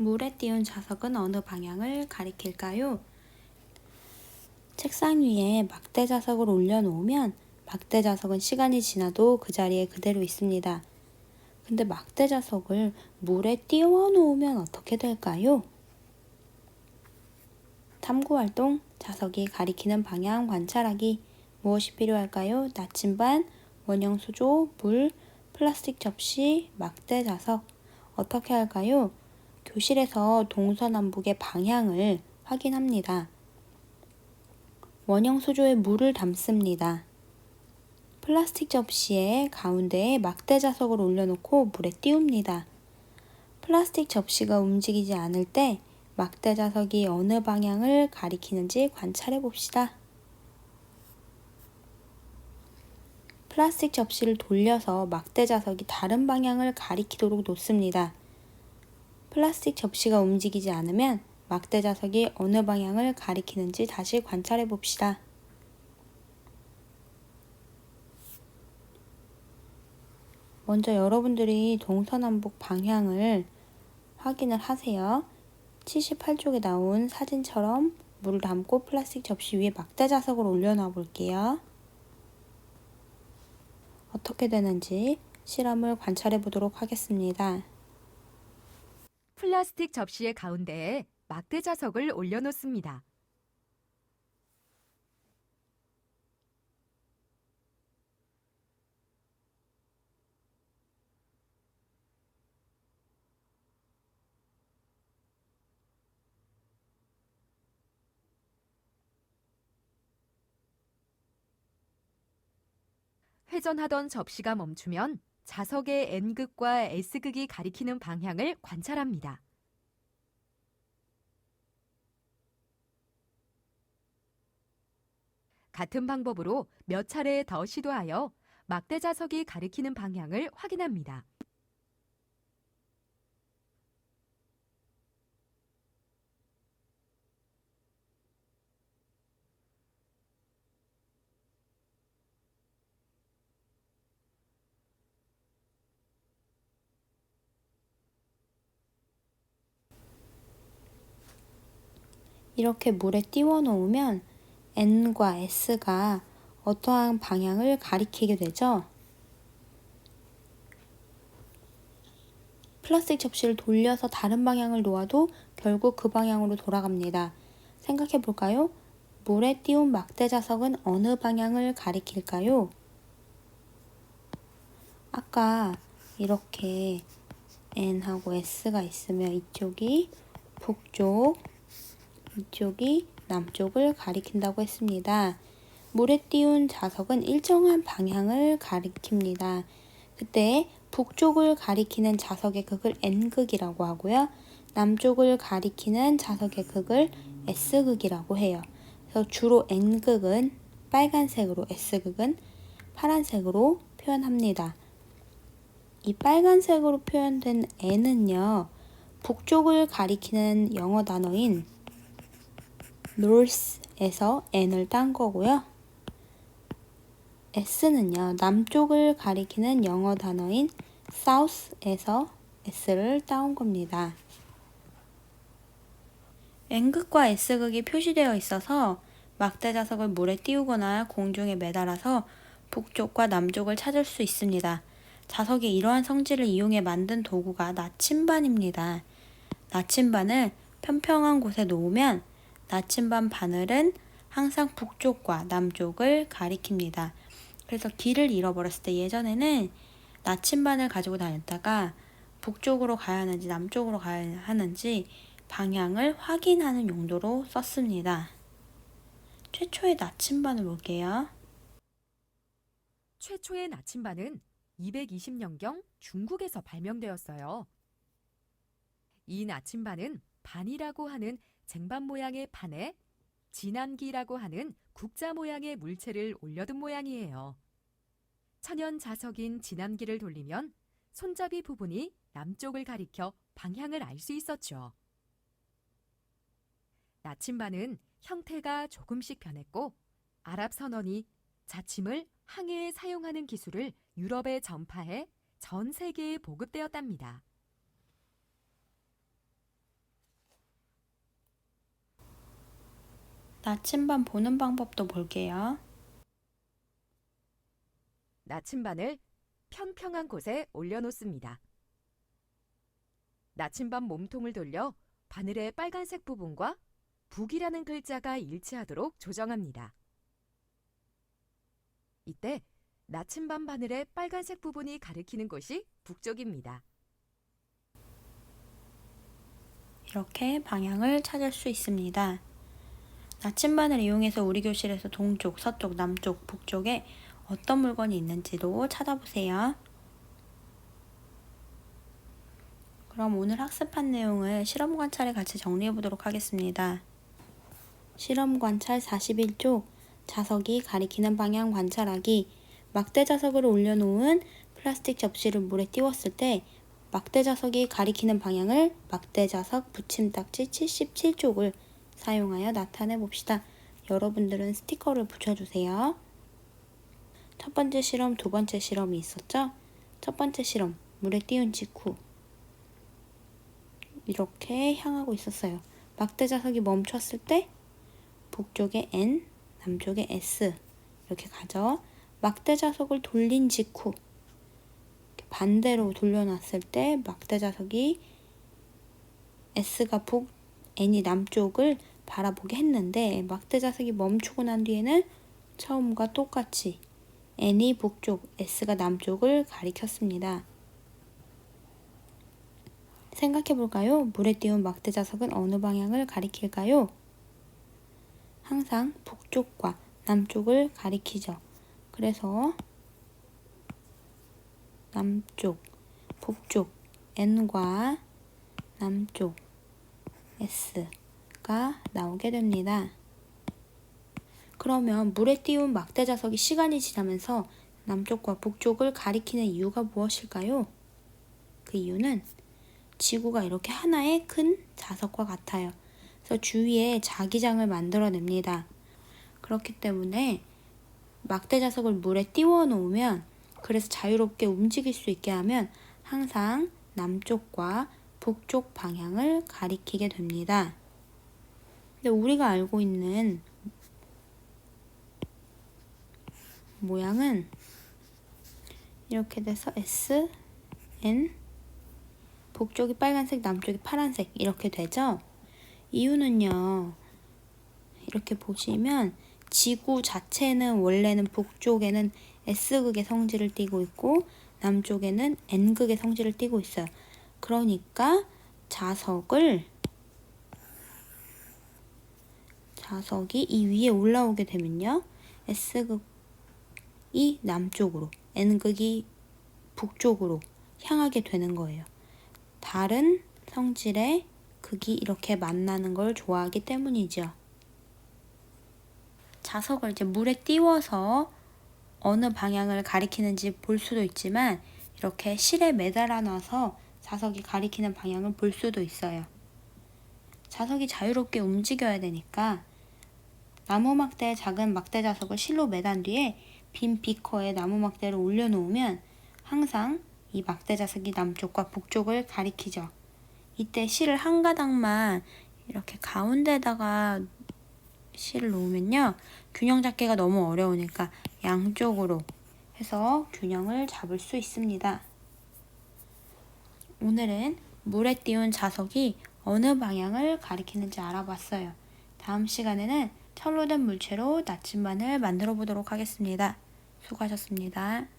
물에 띄운 자석은 어느 방향을 가리킬까요? 책상 위에 막대 자석을 올려놓으면 막대 자석은 시간이 지나도 그 자리에 그대로 있습니다. 근데 막대 자석을 물에 띄워 놓으면 어떻게 될까요? 탐구 활동, 자석이 가리키는 방향 관찰하기. 무엇이 필요할까요? 나침반, 원형 수조, 물, 플라스틱 접시, 막대 자석. 어떻게 할까요? 교실에서 동서남북의 방향을 확인합니다. 원형 수조에 물을 담습니다. 플라스틱 접시에 가운데에 막대 자석을 올려놓고 물에 띄웁니다. 플라스틱 접시가 움직이지 않을 때 막대 자석이 어느 방향을 가리키는지 관찰해 봅시다. 플라스틱 접시를 돌려서 막대 자석이 다른 방향을 가리키도록 놓습니다. 플라스틱 접시가 움직이지 않으면 막대 자석이 어느 방향을 가리키는지 다시 관찰해 봅시다. 먼저 여러분들이 동서남북 방향을 확인을 하세요. 78쪽에 나온 사진처럼 물을 담고 플라스틱 접시 위에 막대 자석을 올려놔 볼게요. 어떻게 되는지 실험을 관찰해 보도록 하겠습니다. 플라스틱 접시의 가운데에 막대 자석을 올려놓습니다. 회전하던 접시가 멈추면 자석의 N극과 S극이 가리키는 방향을 관찰합니다. 같은 방법으로 몇 차례 더 시도하여 막대 자석이 가리키는 방향을 확인합니다. 이렇게 물에 띄워 놓으면 N과 S가 어떠한 방향을 가리키게 되죠? 플라스틱 접시를 돌려서 다른 방향을 놓아도 결국 그 방향으로 돌아갑니다. 생각해 볼까요? 물에 띄운 막대 자석은 어느 방향을 가리킬까요? 아까 이렇게 N하고 S가 있으면 이쪽이 북쪽, 이쪽이 남쪽을 가리킨다고 했습니다. 물에 띄운 자석은 일정한 방향을 가리킵니다. 그때 북쪽을 가리키는 자석의 극을 N극이라고 하고요. 남쪽을 가리키는 자석의 극을 S극이라고 해요. 그래서 주로 N극은 빨간색으로 S극은 파란색으로 표현합니다. 이 빨간색으로 표현된 N은요. 북쪽을 가리키는 영어 단어인 north에서 n을 딴 거고요. s는요, 남쪽을 가리키는 영어 단어인 south에서 s를 따온 겁니다. n극과 s극이 표시되어 있어서 막대 자석을 물에 띄우거나 공중에 매달아서 북쪽과 남쪽을 찾을 수 있습니다. 자석이 이러한 성질을 이용해 만든 도구가 나침반입니다. 나침반을 평평한 곳에 놓으면 나침반 바늘은 항상 북쪽과 남쪽을 가리킵니다. 그래서 길을 잃어버렸을 때 예전에는 나침반을 가지고 다녔다가 북쪽으로 가야 하는지 남쪽으로 가야 하는지 방향을 확인하는 용도로 썼습니다. 최초의 나침반을 볼게요. 최초의 나침반은 220년경 중국에서 발명되었어요. 이 나침반은 반이라고 하는 쟁반 모양의 판에 진암기라고 하는 국자 모양의 물체를 올려둔 모양이에요. 천연 자석인 진암기를 돌리면 손잡이 부분이 남쪽을 가리켜 방향을 알 수 있었죠. 나침반은 형태가 조금씩 변했고 아랍 선원이 자침을 항해에 사용하는 기술을 유럽에 전파해 전 세계에 보급되었답니다. 나침반 보는 방법도 볼게요. 나침반을 평평한 곳에 올려놓습니다. 나침반 몸통을 돌려 바늘의 빨간색 부분과 북이라는 글자가 일치하도록 조정합니다. 이때 나침반 바늘의 빨간색 부분이 가리키는 곳이 북쪽입니다. 이렇게 방향을 찾을 수 있습니다. 나침반을 이용해서 우리 교실에서 동쪽, 서쪽, 남쪽, 북쪽에 어떤 물건이 있는지도 찾아보세요. 그럼 오늘 학습한 내용을 실험 관찰에 같이 정리해 보도록 하겠습니다. 실험 관찰 41쪽 자석이 가리키는 방향 관찰하기 막대 자석을 올려놓은 플라스틱 접시를 물에 띄웠을 때 막대 자석이 가리키는 방향을 막대 자석 붙임딱지 77쪽을 사용하여 나타내 봅시다. 여러분들은 스티커를 붙여주세요. 첫 번째 실험, 두 번째 실험이 있었죠? 첫 번째 실험, 물에 띄운 직후 이렇게 향하고 있었어요. 막대 자석이 멈췄을 때 북쪽에 N, 남쪽에 S 이렇게 가죠. 막대 자석을 돌린 직후 반대로 돌려놨을 때 막대 자석이 S가 북, N이 남쪽을 바라보게 했는데 막대 자석이 멈추고 난 뒤에는 처음과 똑같이 N이 북쪽, S가 남쪽을 가리켰습니다. 생각해 볼까요? 물에 띄운 막대 자석은 어느 방향을 가리킬까요? 항상 북쪽과 남쪽을 가리키죠. 그래서 남쪽, 북쪽 N과 남쪽 S 가 나오게 됩니다. 그러면 물에 띄운 막대 자석이 시간이 지나면서 남쪽과 북쪽을 가리키는 이유가 무엇일까요? 그 이유는 지구가 이렇게 하나의 큰 자석과 같아요. 그래서 주위에 자기장을 만들어냅니다. 그렇기 때문에 막대 자석을 물에 띄워 놓으면 그래서 자유롭게 움직일 수 있게 하면 항상 남쪽과 북쪽 방향을 가리키게 됩니다. 근데 우리가 알고 있는 모양은 이렇게 돼서 S, N, 북쪽이 빨간색, 남쪽이 파란색 이렇게 되죠? 이유는요. 이렇게 보시면 지구 자체는 원래는 북쪽에는 S극의 성질을 띠고 있고 남쪽에는 N극의 성질을 띠고 있어요. 그러니까 자석을 자석이 이 위에 올라오게 되면요. S극이 남쪽으로, N극이 북쪽으로 향하게 되는 거예요. 다른 성질의 극이 이렇게 만나는 걸 좋아하기 때문이죠. 자석을 이제 물에 띄워서 어느 방향을 가리키는지 볼 수도 있지만 이렇게 실에 매달아 놔서 자석이 가리키는 방향을 볼 수도 있어요. 자석이 자유롭게 움직여야 되니까 나무 막대에 작은 막대 자석을 실로 매단 뒤에 빈 비커에 나무 막대를 올려놓으면 항상 이 막대 자석이 남쪽과 북쪽을 가리키죠. 이때 실을 한 가닥만 이렇게 가운데다가 실을 놓으면요. 균형 잡기가 너무 어려우니까 양쪽으로 해서 균형을 잡을 수 있습니다. 오늘은 물에 띄운 자석이 어느 방향을 가리키는지 알아봤어요. 다음 시간에는 철로 된 물체로 나침반을 만들어 보도록 하겠습니다. 수고하셨습니다.